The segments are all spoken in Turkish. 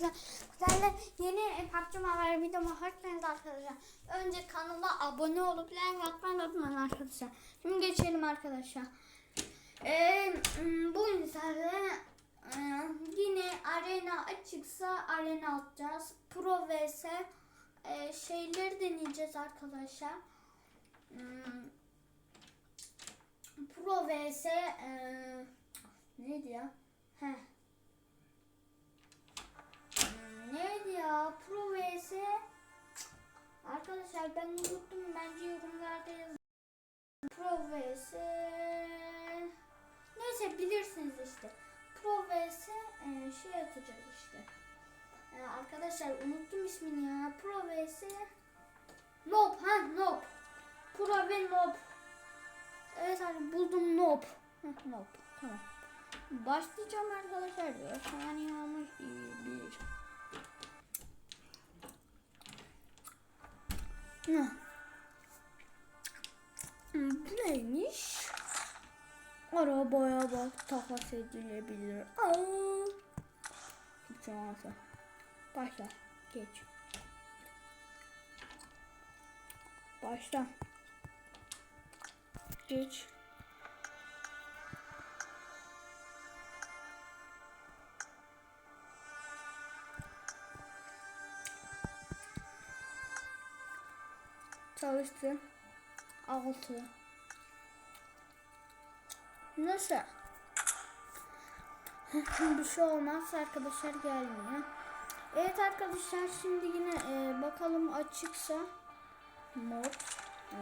güzel yeni PUBG Mobile videoma hoş geldiniz arkadaşlar. Önce kanala abone olup like atmayı unutmayın arkadaşlar. Şimdi geçelim arkadaşlar. Ee, m, bu misafirde e, yine arena açıksa arena atacağız. Pro vs e, şeyleri deneyeceğiz arkadaşlar. Hmm, Pro vs e, neydi ya? Heh. Şey atacağız işte. E, arkadaşlar unuttum ismini ya. Pro vs Nob ha Nob. Pro ve Nob. Evet abi buldum Nob. Nob. Tamam. Başlayacağım arkadaşlar. 4 saniye olmuş. 1. Ne? Hmm, Bu neymiş? Arabaya bak takas edilebilir. Aa. Olmazsa. Başla. Geç. Başla. Geç. Çalıştı. Altı. Nasıl? Bir şey olmaz arkadaşlar gelmiyor. Evet arkadaşlar şimdi yine e, bakalım açıksa mod Hmm.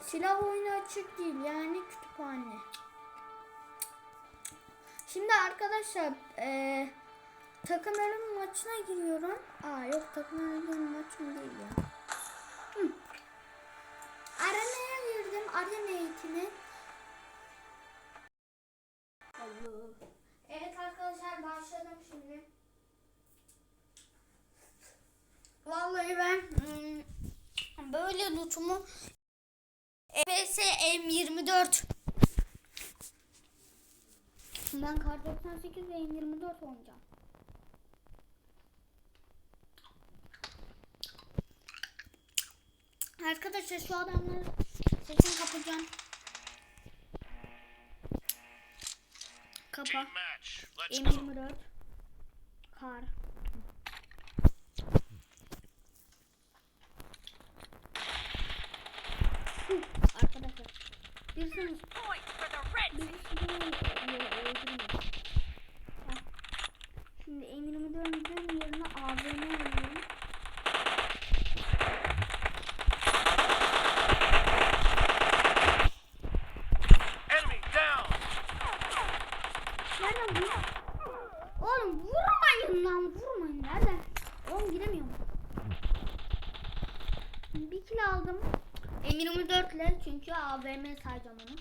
silah oyunu açık değil yani kütüphane. Şimdi arkadaşlar e, takım ölüm maçına giriyorum. Aa yok takım ölüm maçım değil ya. Hı. Arenaya girdim. Arena eğitimi. Vallahi ben hmm, böyle lootumu EBS M24 ben kar 98 ve M24 oynayacağım. Arkadaşlar şu adamları sesini kapatacağım. Kapa. Team match. Let's go. M24 Kar Arkadaşlar. Birisini Şimdi M24'ün yerine AVM onu.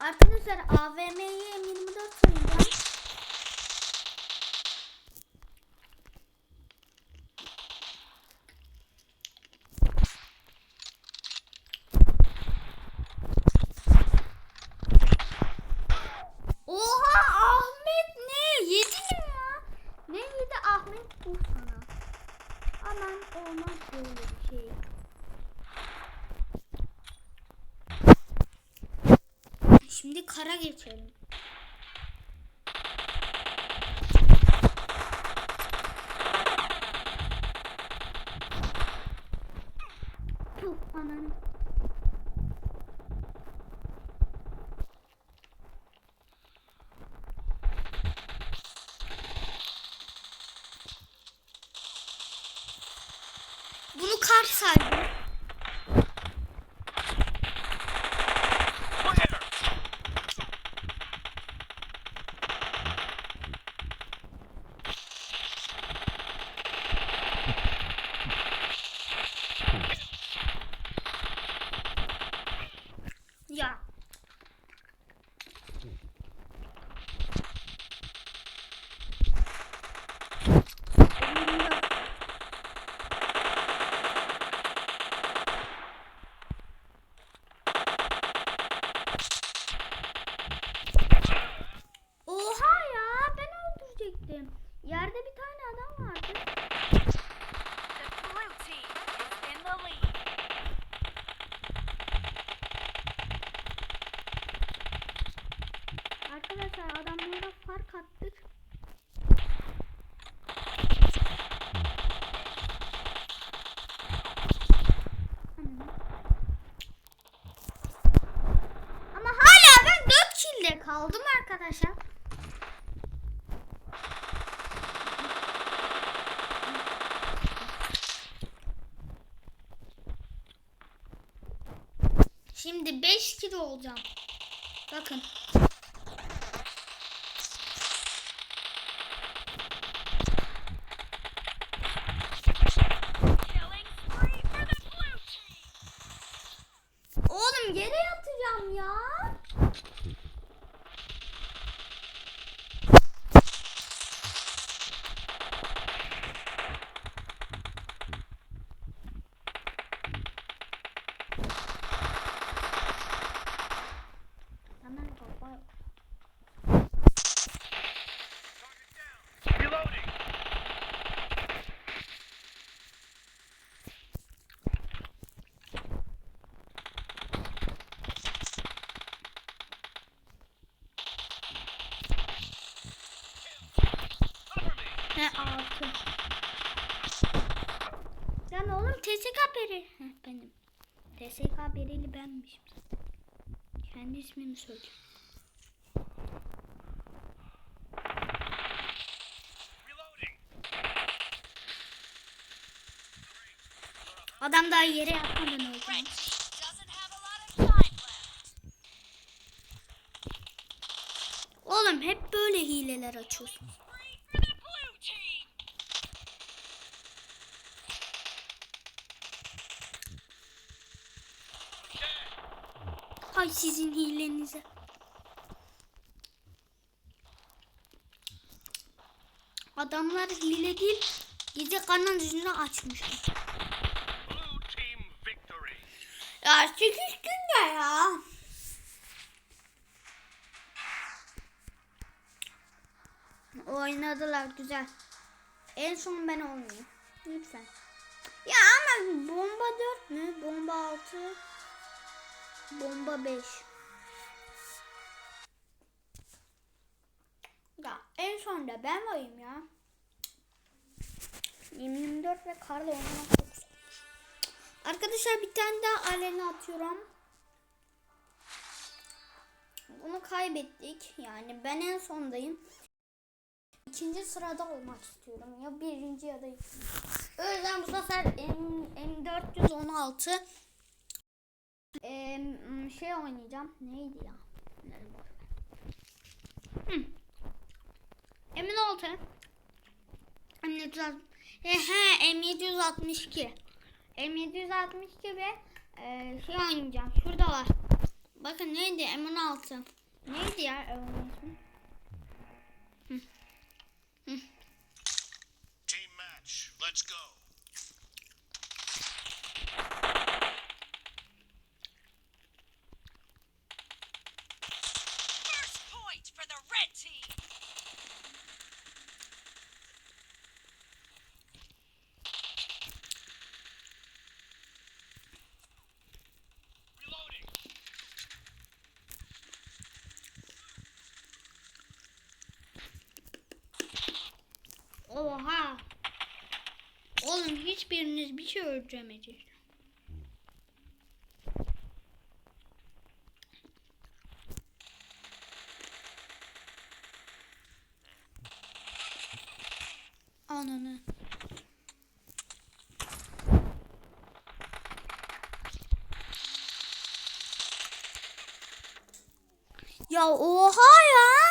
Arkadaşlar AVM'yi M24 oynayacağım. Oha Ahmet ne? Yedi mi ya? Ne yedi Ahmet bu sana? Aman olmaz böyle bir şey. Şimdi kara geçelim. Bunu kar saydı. Clear. Ya. fark attık. Ama hala ben 4 kilde kaldım arkadaşlar. Şimdi 5 kilo olacağım. Bakın. Killing spree for the blue team. Oğlum yere yatacağım ya. Hemen kafa yok. Reloading. Cover me. Ne altı. Lan oğlum TSK beri. Heh, benim. TSK bereli benmişim. Kendi ismimi. Reloading. Adam daha yere yatmadan öldü. Oğlum hep böyle hileler açıyorsun. Hay sizin hilenize. Adamlar hile değil, gece kanın yüzünü victory. Ya çekiştin de ya. Oynadılar güzel. En son ben oynayayım. Lütfen. Ya ama bomba 4 mü? Bomba 6. Bomba 5. Ya en son da ben varım ya. 24 ve karla oynamak çok. Arkadaşlar bir tane daha arena atıyorum. Bunu kaybettik. Yani ben en sondayım. İkinci sırada olmak istiyorum. Ya birinci ya da ikinci. O yüzden bu sefer M, M416 şey oynayacağım. Neydi ya? Nerede var? Hı. M16 M762 He, M762 M762 ve e, şey oynayacağım. Şurada var. Bakın neydi? M16. Neydi ya? M16 ismi? Team match. Let's go. Hiçbiriniz bir şey öldüremediniz. Ananı. Ya oha ya.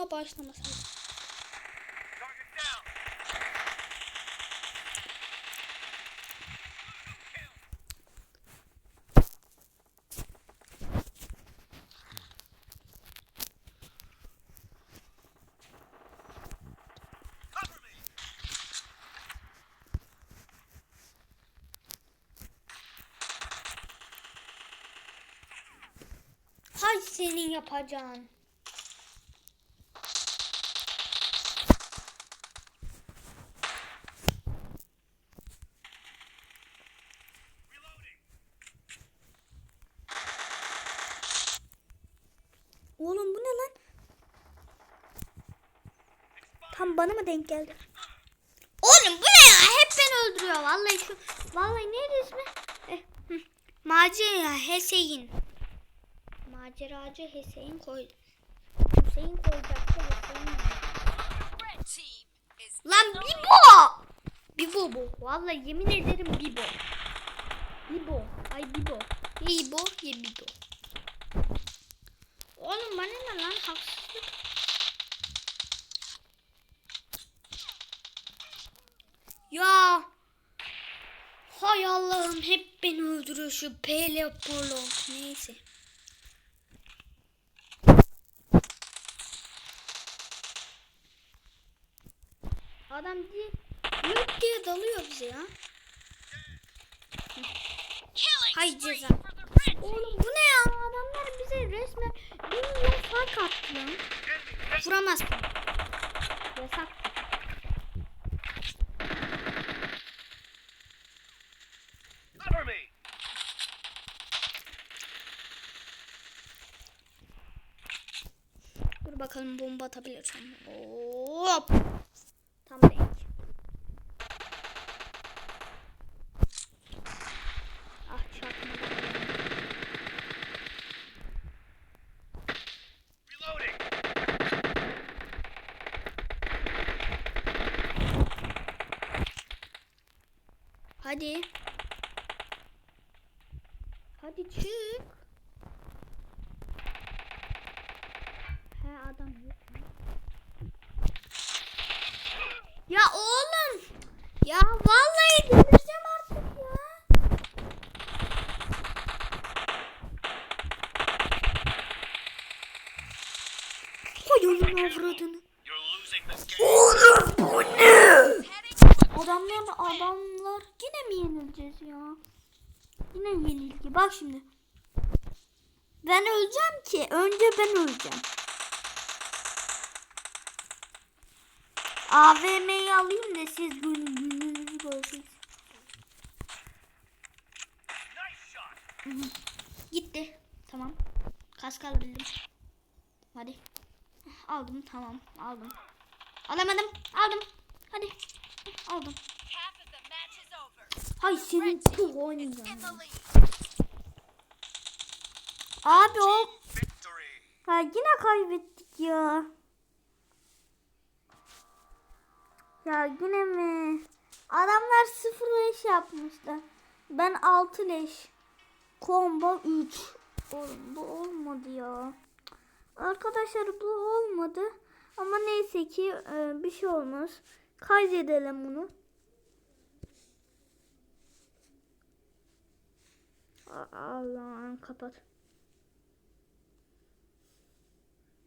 ama başlamasaydı. Hay senin yapacağın. Denk geldi? Oğlum bu ne ya? Hep beni öldürüyor. Vallahi şu vallahi neydi ismi? Eh. Macera Hüseyin. Maceracı Hüseyin koy. Hüseyin koyacaktı Hüseyin. Lan. Bibo! Bibo bu. Vallahi yemin ederim Bibo. Bibo. Ay Bibo. Bibo ye Bibo. Oğlum bana ne lan haksızlık. Ya. Hay Allah'ım hep beni öldürüyor şu Pele Polo. Neyse. Adam diye yok diye dalıyor bize ya. Hay ceza. Oğlum bu ne ya? Adamlar bize resmen bir milyon fark attı lan. Vuramaz. Yasak. Bakalım bomba atabilirsem. Hop. Tam denk. Ah. Reloading. Hadi. Hadi çık. He adam yok. mu? Ya oğlum. Ya vallahi delireceğim artık ya. Koy onun avradını. Game. Heading for Adamlar adamlar yine mi yenileceğiz ya? Yine yenilgi. Bak şimdi. Ben öleceğim ki. Önce ben öleceğim. AVM'yi alayım da siz gün gününüzü shot. Gitti. Tamam. Kask alabildim. Hadi. Aldım tamam aldım. Alamadım aldım. Hadi. Aldım. Hay senin the oynayacağım. Abi o. Ha yine kaybettik ya. Ya yine mi? Adamlar sıfır leş yapmışlar. Ben altı leş. Combo 3. Oğlum bu olmadı ya. Arkadaşlar bu olmadı. Ama neyse ki e, bir şey olmaz. Kaydedelim bunu. Allah'ım kapat.